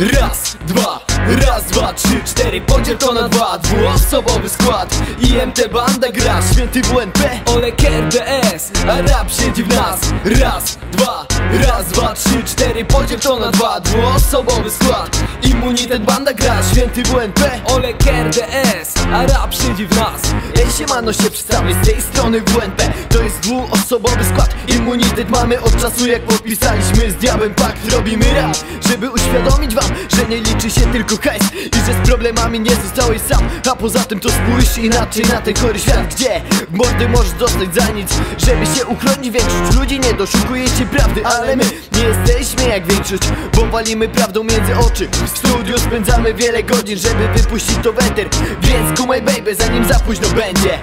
Raz, dwa, raz, dwa, trzy, cztery Podziel to na dwa, dwuosobowy skład IMT banda gra, święty WNP Olek RDS, a rap siedzi w nas. Raz, dwa, raz, dwa, trzy, cztery Podziel to na dwa, dwuosobowy skład. Immunitet banda gra, święty WNP Olek RDS, a rap siedzi w nas. Ej siemano się przedstawię. Z tej strony WNP To jest dwuosobowy skład. Immunitet mamy od czasu jak podpisaliśmy z diabłem pakt. Robimy rap, żeby uświadomić wam Że nie liczy się tylko hajs I że z problemami nie zostałeś sam. A poza tym to spójrz inaczej na ten chory świat. Gdzie mordy możesz dostać za nic Żeby się uchronić większość ludzi nie doszukuje się prawdy Ale my nie jesteśmy jak większość Bo walimy prawdą między oczy. W studiu spędzamy wiele godzin Żeby wypuścić to weter. Więc kumaj baby zanim za późno będzie.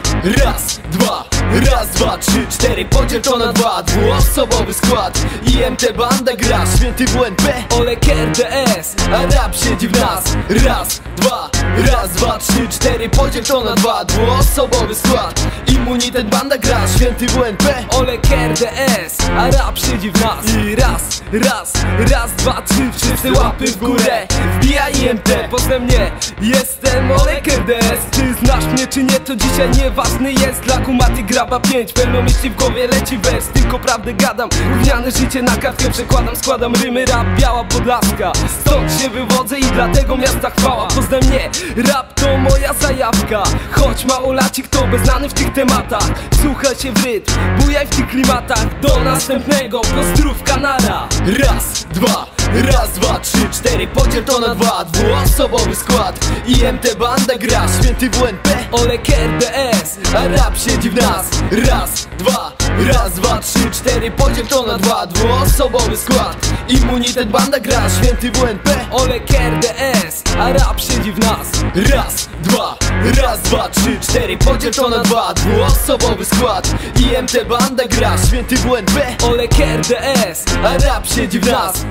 Raz, dwa, raz, dwa, trzy, cztery Podziel to na dwa, dwuosobowy skład IMT banda gra, święty WNP Olek RDS, a rap siedzi w nas. Raz, dwa, raz, dwa, trzy, cztery Podziel to na dwa, dwuosobowy skład. Immunitet banda gra, święty WNP Olek RDS, a rap siedzi w nas. I raz, raz, raz, dwa, trzy. Wszyscy łapy w górę, wbijaj IMT Poznaj mnie, jestem Olek RDS Ty znasz mnie czy nie, to dzisiaj nieważny jest. Dla kumaty graba pięć, pełno myśli w głowie leci wers. Tylko prawdę gadam, gówniane życie na kartkę przekładam. Składam rymy, rap, biała podlaska. Stąd się wywodzę i dlatego miasta chwała. Poznaj mnie, rap to moja zajawka. Choć małolacik to beznany w tych tematach. Słuchaj się w rytm, bujaj w tych klimatach. Do następnego, pozdrówka nara. Raz, dwa, raz, dwa, trzy, cztery Podziel to na dwa, dwuosobowy skład IMT banda gra, święty WNP Olek RDS, a rap siedzi w nas. Raz, dwa, raz, dwa, trzy, cztery Podziel to na dwa, dwuosobowy skład Immunitet banda gra, święty WNP Olek RDS, a rap nas. Raz, dwa, raz, dwa, trzy, cztery. Podziel na dwa, dwuosobowy skład. IMT banda gra, święty WNP Olek RDS, a rap siedzi w nas